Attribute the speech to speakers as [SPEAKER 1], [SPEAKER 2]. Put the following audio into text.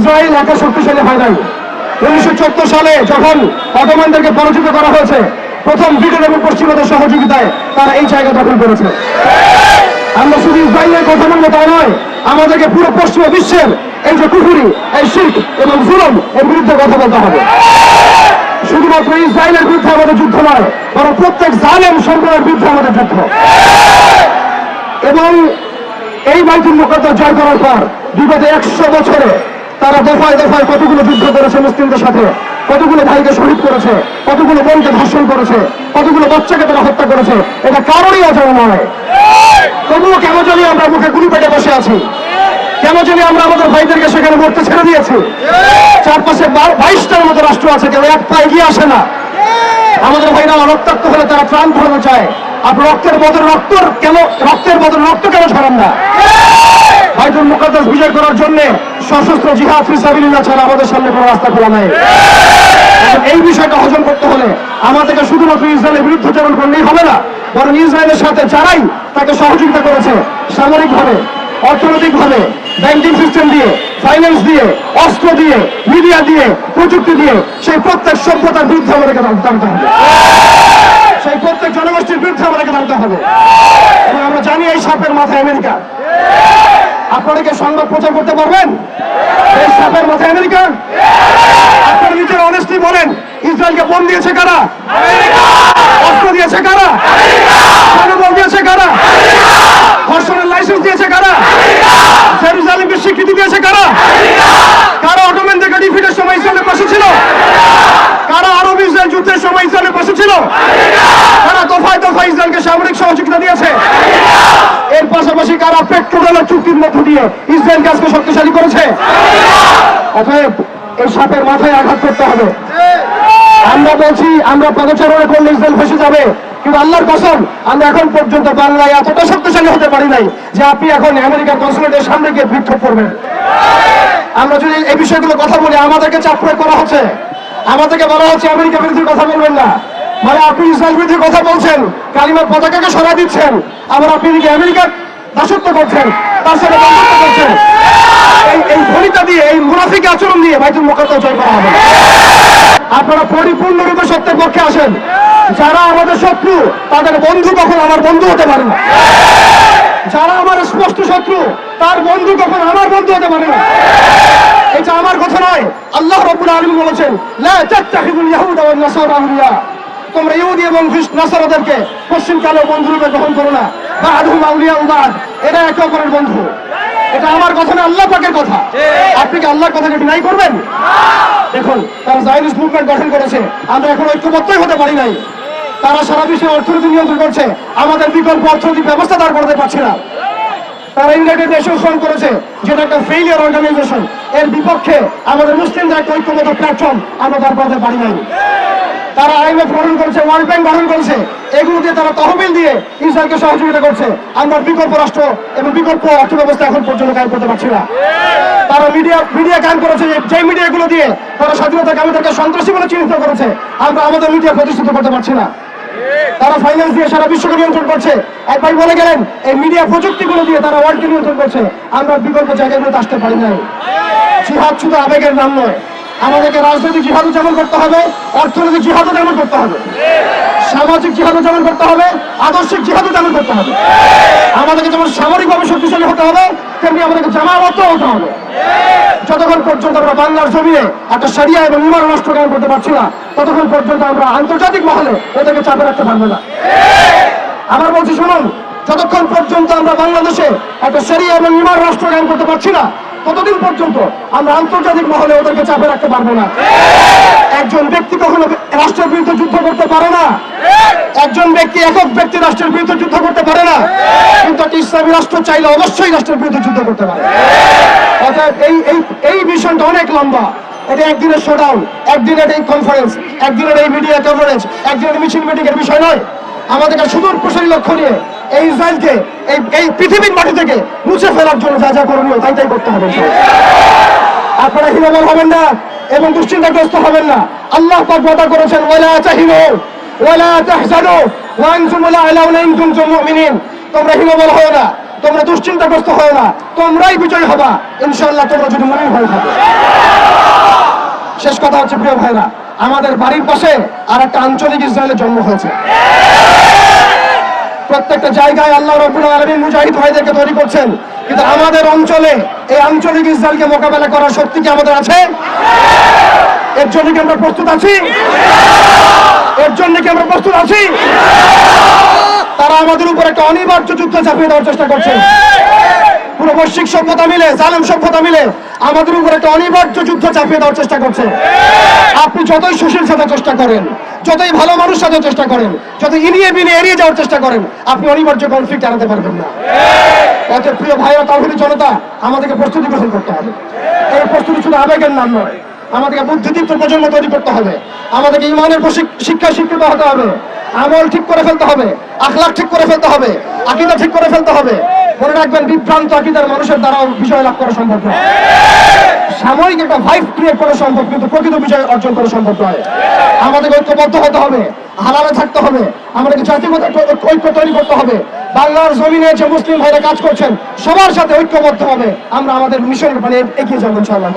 [SPEAKER 1] Israel একা শক্তিশালী হয় নাই। উনিশশো চোদ্দ সালে যখন অটোমানদেরকে পরাজিত করা হয়েছে, প্রথম ব্রিটেন এবং পশ্চিমাদের সহযোগিতায় তারা এই জায়গা দখল করেছে। আমরা শুধু ইসরায়েলের কথা বলব তা নয়, আমাদেরকে পুরো পশ্চিমা বিশ্বের এই যে কুকুরি এই শিখ এবং জুলম এর বিরুদ্ধে কথা বলতে হবে। শুধুমাত্র ইসরায়েলের বিরুদ্ধে আমাদের যুদ্ধ নয়, বরং প্রত্যেক জালেম সম্প্রদায়ের বিরুদ্ধে আমাদের যুদ্ধ। এবং এই বাইতুল মুকদ্দাস জয় করার পর বিগত একশো বছরে তারা দফায় দফায় কতগুলো যুদ্ধ করেছে মুসলিমদের সাথে? কতগুলো ভাইকে শহীদ করেছে? কতগুলো বোনকে ধর্ষণ করেছে? কতগুলো বাচ্চাকে তারা হত্যা করেছে? এটা কারোরই অজানা নয়। তবুও কেন জানি আমরা মুখে গুলি পেটে বসে আছি? কেন জানি আমরা আমাদের ভাইদেরকে সেখানে মরতে ছেড়ে দিয়েছি? চারপাশে বাইশটার মতো রাষ্ট্র আছে, কেউ এক পা এগিয়ে আসে না। আমাদের ভাইরা রক্তাক্ত হলে তারা প্রাণ ফোরানো চায়। আপনি রক্তের বদল রক্ত কেন রক্তের বদল রক্ত কেন ছড়ান না? বাইতুল মুকাদ্দাস বিজয় করার জন্য সশস্ত্র জিহাদ ফিসাবিল্লাহ ছাড়া আমাদের সামনে কোনো রাস্তা খোলা নাই। এই বিষয়টা হজম করতে হলে আমাদেরকে শুধুমাত্র ইসরায়েলের বিরুদ্ধাচরণ করলেই হবে না, বরং ইসরায়েলের সাথে যারাই তাকে সহযোগিতা করেছে, সামরিকভাবে, অর্থনৈতিকভাবে, ব্যাংকিং সিস্টেম দিয়ে, ফাইন্যান্স দিয়ে, অস্ত্র দিয়ে, মিডিয়া দিয়ে, প্রযুক্তি দিয়ে, সেই প্রত্যেক সভ্যতার বিরুদ্ধে আমাদেরকে দাঁড়াতে হবে। সেই প্রত্যেক জনগোষ্ঠীর বিরুদ্ধে আমাদেরকে দাঁড়াতে হবে এবং আমরা জানি এই সাপের মাথায় আমেরিকা আপনারা কি সংবাদ প্রচার করতে পারবেন? এই সাপের মাথায় আমেরিকা? নিজের অনেস্টলি বলেন, ইসরায়েলকে বোম দিয়েছে কারা? অস্ত্র দিয়েছে কারা? দিয়েছে কারা? ধর্ষণের লাইসেন্স দিয়েছে কারা? স্বীকৃতি দিয়েছে কারা? কারা অটোমেনদেরকে ডিফিটের সময় ইসরায়েলের পাশে ছিল কারা আরব ইসরায়েল যুদ্ধের সময় ইসরায়েলের পাশে ছিল কারা দফায় দফায় ইসরায়েলকে সামরিক সহযোগিতা দিয়েছে এর পাশাপাশি কারা পেট্রোডালের চুক্তির মধ্য দিয়ে ইসরায়েলকে আজকে শক্তিশালী করেছে? অতএব এই সাপের মাথায় আঘাত করতে হবে। আমরা বলছি, আমরা পদচারণা করলে ইসরায়েল ফেসে যাবে। কিন্তু আল্লাহর কসম, আমরা এখন পর্যন্ত বাংলায় এতটা শক্তিশালী হতে পারি নাই যে আপনি এখন আমেরিকার কনসুলেটের সামনে গিয়ে বিক্ষোভ করবেন। আমরা যদি এই বিষয়গুলো কথা বলি, আমাদেরকে চাপ প্রয়োগ করা হচ্ছে। আমাদেরকে বলা হচ্ছে, আমেরিকা বিরোধী কথা বলবেন না। মানে আপনি ইসরায়েল বিরোধী কথা বলছেন কালিমার পতাকাকে সরা দিচ্ছেন। আবার আপনি আমেরিকার দাসত্ব করছেন, তার সাথে বন্ধুত্ব করছেন। এই এই ভরিতা দিয়ে, এই মুনাফিক আচরণ দিয়ে বাইতুল মোকাদ্দাস জয় করা হবে। আপনারা পরিপূর্ণরূপে সত্যের পক্ষে আসেন। যারা আমাদের শত্রু, তাদের বন্ধু কখন আমার বন্ধু হতে পারে? না যারা আমার স্পষ্ট শত্রু, তার বন্ধু কখন আমার বন্ধু হতে পারে? না এটা আমার কথা নয়। আল্লাহ রব্বুল আলামিন বলেছেন, লা তাত্তাখিদুল ইয়াহুদা ওয়ান নাসারা আউলিয়া। তোমরা ইহুদি এবং নাসারাদেরকে পশ্চিমকালেও বন্ধুরূপে গ্রহণ করো না। বাদহুম আউলিয়া উবাদ এরা একে অপরের বন্ধু। এটা আমার কথা না আল্লাহ পাকের কথা। আপনি কি আল্লাহর কথাকে ডিনাই করবেন? দেখুন তারা জাইনিস মুভমেন্ট গঠন করেছে। আমরা এখন ঐক্যবদ্ধই হতে পারি নাই। তারা সারা বিশ্বের অর্থনীতি নিয়ন্ত্রণ করছে। আমাদের বিকল্প অর্থনৈতিক ব্যবস্থা দাঁড় করতে পারছে না। তারা ইউনাইটেড নেশন করেছে যেটা একটা ফেইলিয়ার অর্গানাইজেশন এর বিপক্ষে আমাদের মুসলিমদের একটা ঐক্যবদ্ধ প্ল্যাটফর্ম আমরা দাঁড় করতে পারি নাই। তারা আইএমএফ গঠন করেছে ওয়ার্ল্ড ব্যাংক গঠন করেছে। এগুলো দিয়ে তারা তহবিল দিয়ে ইসরায়েলকে সহযোগিতা করছে। আমরা বিকল্প রাষ্ট্র এবং বিকল্প অর্থ ব্যবস্থা এখন পর্যন্ত কায়েম করতে পারছি না। তারা মিডিয়া মিডিয়া কায়েম করেছে, যে- মিডিয়াগুলো দিয়ে তারা স্বাধীনতা কামীদেরকে সন্ত্রাসী বলে চিহ্নিত করেছে, আমরা আমাদের মিডিয়া প্রতিষ্ঠিত করতে পারছি না। তারা ফাইন্যান্স দিয়ে সারা বিশ্বকে নিয়ন্ত্রণ করছে। এক ভাই বলে গেলেন, এই মিডিয়া প্রযুক্তিগুলো দিয়ে তারা ওয়ার্ল্ডকে নিয়ন্ত্রণ করছে। আমরা বিকল্প জায়গাগুলোতে আসতে পারি নাই। জিহাদ শুধু আবেগের নাম নয় আমাদেরকে রাজনৈতিক জিহাদও যেমন করতে হবে, অর্থনৈতিক জিহাদও যেমন করতে হবে, সামাজিক জিহাদও যেমন করতে হবে, আদর্শিক জিহাদও যেমন করতে হবে। আমাদেরকে যেমন সামরিকভাবে শক্তিশালী হতে হবে, তেমনি আমাদেরকে জামাবদ্ধ হতে হবে। যতক্ষণ পর্যন্ত আমরা বাংলার জমিনে একটা সারিয়া এবং ইমান রাষ্ট্র কায়েম করতে পারছি না, ততক্ষণ পর্যন্ত আমরা আন্তর্জাতিক মহলে ওদেরকে চাপে রাখতে পারব না। আবার বলছি, শুনুন, যতক্ষণ পর্যন্ত আমরা বাংলাদেশে একটা সারিয়া এবং ইমান রাষ্ট্র কায়েম করতে পারছি না ততদিন পর্যন্ত আমরা আন্তর্জাতিক মহলে ওদেরকে চাপে রাখতে পারব না? একজন ব্যক্তি কখনো রাষ্ট্রের বিরুদ্ধে যুদ্ধ করতে পারে না। একজন ব্যক্তি, একক ব্যক্তি রাষ্ট্রের বিরুদ্ধে যুদ্ধ করতে পারে না। কিন্তু একটা ইসলামী রাষ্ট্র চাইলে অবশ্যই রাষ্ট্রের বিরুদ্ধে যুদ্ধ করতে পারে। অর্থাৎ এই এই এই মিশনটা অনেক লম্বা। এটা একদিনের শোডাউন একদিনের এই কনফারেন্স একদিনের এই মিডিয়া কভারেজ একদিনের মিছিল মিটিং এর বিষয় নয়। আমাদেরকে সুদূর প্রসারী লক্ষ্য নিয়ে এই ইসরায়েলকে, এই এই পৃথিবীর মাটি থেকে মুছে ফেলার জন্য যা যা করণীয়, তাই তাই করতে হবে আপনারা হীনবল হবেন না এবং দুশ্চিন্তাগ্রস্ত হবেন না। আল্লাহ পাক ওয়াদা করেছেন, ওয়ালা তাহিনু, ওয়ালা তাহজানু, ওয়া আনতুম লা আলাউনা ইন কুনতুম মুমিনিন। তোমরা হীনবল হও না, তোমরা দুশ্চিন্তাগ্রস্ত হও না, তোমরাই বিজয় হবা। ইনশাআল্লাহ তোমরা যদি মনে হয় থাকো। কথা হচ্ছে, প্রিয় ভাইরা, আমাদের বাড়ির পাশে আর একটা আঞ্চলিক ইসরায়েলের জন্ম হয়েছে। প্রত্যেকটা জায়গায় আল্লাহ রব্বুল আলমী মুজাহিদ ভাইদেরকে তৈরি করছেন। কিন্তু আমাদের অঞ্চলে এই আঞ্চলিক ইসরায়েলকে মোকাবেলা করার শক্তি কি আমাদের আছে? এর জন্য কি আমরা প্রস্তুত আছি? এর জন্য কি আমরা প্রস্তুত আছি? তারা আমাদের উপর একটা অনিবার্য যুদ্ধ চাপিয়ে দেওয়ার চেষ্টা করছে। পুরো বৈশ্বিক সভ্যতা মিলে, জালেম সভ্যতা মিলে আমাদের উপর একটা অনিবার্য যুদ্ধ চাপিয়ে দেওয়ার চেষ্টা করছে। আপনি যতই সুশীল সাথে চেষ্টা করেন, যতই ভালো মানুষ সাথে চেষ্টা করেন যত ইনিয়ে বিনিয়ে এড়িয়ে যাওয়ার চেষ্টা করেন, আপনি অনিবার্য কনফ্লিক্ট আনাতে পারবেন না। অতএব প্রিয় ভাইরা তাহিনী জনতা, আমাদেরকে প্রস্তুতি গ্রহণ করতে হবে। এই প্রস্তুতি শুধু আবেগের নাম নয়, আমাদেরকে বুদ্ধিদীপ্ত প্রজন্ম তৈরি করতে হবে। আমাদেরকে ইমানের শিক্ষায় শিক্ষিত হতে হবে। আমল ঠিক করে ফেলতে হবে, আখলাখ ঠিক করে ফেলতে হবে, আকিদা ঠিক করে ফেলতে হবে। মনে রাখবেন, বিভ্রান্ত আকিদার মানুষের দ্বারা বিষয় লাভ করা সম্ভব নয়। সাময়িক একটা ভাইব ক্রিয়েট করা সম্ভব, কিন্তু প্রকৃত বিষয় অর্জন করা সম্ভব নয়। আমাদের ঐক্যবদ্ধ হতে হবে হালালে থাকতে হবে, আমাদেরকে জাতিগত ঐক্য তৈরি করতে হবে। বাংলার জমিনে যে মুসলিম ভাইরা কাজ করছেন, সবার সাথে ঐক্যবদ্ধ হবে। আমরা আমাদের মিশনের মানে এগিয়ে যাব ইনশাআল্লাহ।